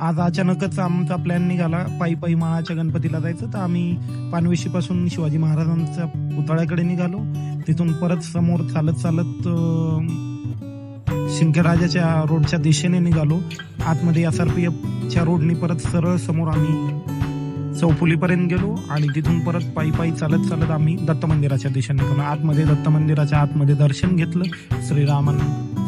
आज अचानकच आमचा प्लॅन निघाला. पायी पायी माळाच्या गणपतीला जायचं. तर आम्ही पानवेशीपासून शिवाजी महाराजांच्या पुतळ्याकडे निघालो. तिथून परत समोर चालत चालत अं, शिंकेराजाच्या रोडच्या दिशेने निघालो. आतमध्ये एस आर पी एफच्या रोडनी परत सरळ समोर आम्ही चौफुलीपर्यंत गेलो. आणि तिथून परत पायी पायी चालत चालत आम्ही दत्त मंदिराच्या दिशेने गेलो आतमध्ये दत्त मंदिराच्या आतमध्ये दर्शन घेतलं.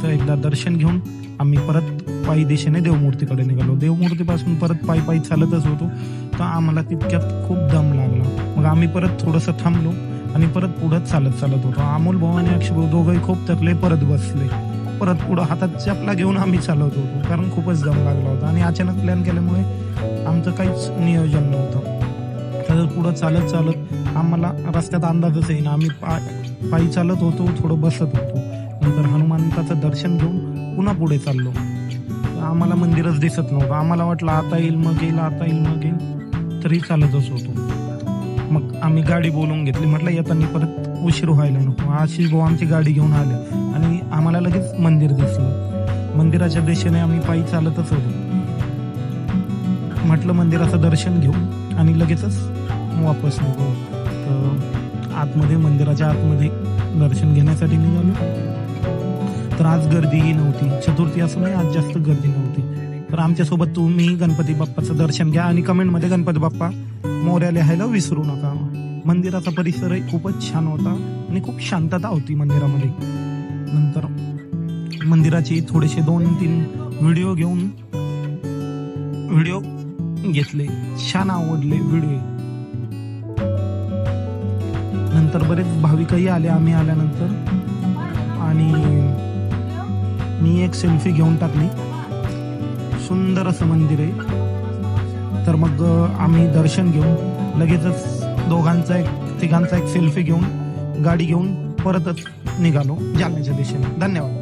श्रीरामांचं एकदा दर्शन घेऊन आम्ही परत पायी दिशेने देवमूर्तीकडे निघालो. देवमूर्तीपासून परत पायी पायी चालतच होतो. तर आम्हाला तितक्यात खूप दम लागला. मग आम्ही परत थोडंसं थांबलो आणि परत पुढं चालत चालत होतो. अमोल भाऊ आणि अक्षभाऊ दोघंही खूप थकले परत बसले. परत पुढं हातात चपला घेऊन आम्ही चालत होतो. कारण खूपच दम लागला होता. आणि अचानक प्लॅन केल्यामुळे आमचं काहीच नियोजन नव्हतं. तर पुढं चालत चालत आम्हाला रस्त्यात अंदाजच येईना. आम्ही पा पायी चालत होतो थोडं बसत होतो. नंतर हनुमंताचं दर्शन घेऊन पुन्हा पुढे चाललो. आम्हाला मंदिरच दिसत नव्हतं. आम्हाला वाटलं आता येईल मग येईल आता येईल मग येईल. तरी चालतच होतो. मग आम्ही गाडी बोलवून घेतली. म्हटलं येताना परत उशीर व्हायला नको. आशिष भाऊ आमची गाडी घेऊन आले आणि आम्हाला लगेच मंदिर दिसलं. मंदिराच्या दिशेने आम्ही पायी चालतच होतो. म्हटलं मंदिराचं दर्शन घेऊ आणि लगेचच वापस नको तर आतमध्ये मंदिराच्या आतमध्ये दर्शन घेण्यासाठी निघालो. तर आज गर्दीही नव्हती. चतुर्थी असूनही आज जास्त गर्दी नव्हती. तर आमच्यासोबत तुम्ही गणपती बाप्पाचं दर्शन घ्या आणि कमेंटमध्ये गणपती बाप्पा मोऱ्या लिहायला विसरू नका. मंदिराचा परिसरही खूपच छान होता आणि खूप शांतता होती मंदिरामध्ये. नंतर मंदिराचे थोडेसे दोन तीन व्हिडिओ घेऊन व्हिडिओ घेतले. छान आवडले व्हिडिओ नंतर बरेच भाविकही आले आम्ही आल्यानंतर. आणि मी एक सेल्फी घेऊन टाकली. सुंदर असं मंदिर आहे. तर मग आम्ही दर्शन घेऊन लगेचच दोघांचा एक तिघांचा एक सेल्फी घेऊन गाडी घेऊन परतच निघालो जालन्याच्या दिशेने. धन्यवाद.